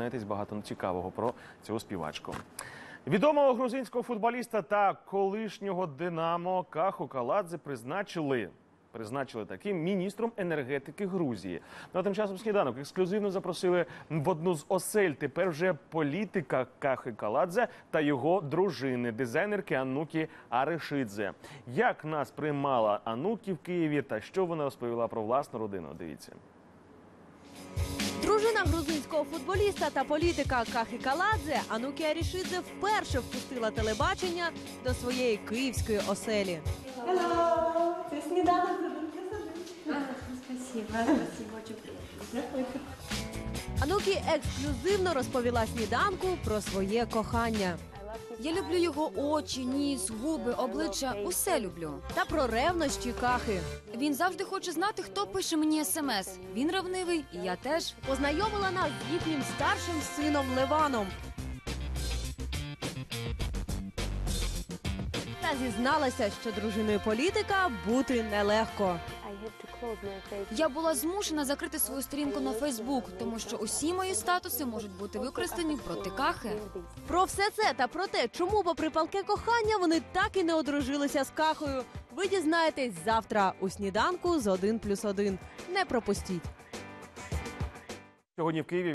дізнаєтесь багато цікавого про цю співачку. Відомого грузинського футболіста та колишнього Динамо Каху Каладзе призначили. Призначили таким міністром енергетики Грузії. Ну а тим часом сніданок ексклюзивно запросили в одну з осель. Тепер вже політика Кахи Каладзе та його дружини, дизайнерки Анукі Аришидзе. Як нас приймала Анукі в Києві та що вона розповіла про власну родину? Дивіться. Дружина грузинського футболіста та політика Кахи Каладзе Анукія Рішидзе вперше впустила телебачення до своєї київської оселі. Hello, це сніданок Спасибо, спасибо, очень. Анукі ексклюзивно розповіла сніданку про своє кохання Я люблю його очі, ніс, губи, обличчя. Усе люблю. та про ревнощі Кахи. Він завжди хоче знати, хто пише мені смс. Він ревнивий, і я теж. Познайомила нас з їхнім старшим сином Ливаном. Та зізналася, що дружиною політика бути нелегко. Я була змушена закрити свою сторінку на Фейсбук, тому що усі мої статуси можуть бути використані проти кахи. Про все це та про те, чому, попри палке кохання, вони так і не одружилися з кахою. Ви дізнаєтесь завтра у сніданку з 1 плюс 1. Не пропустіть. Сьогодні в Києві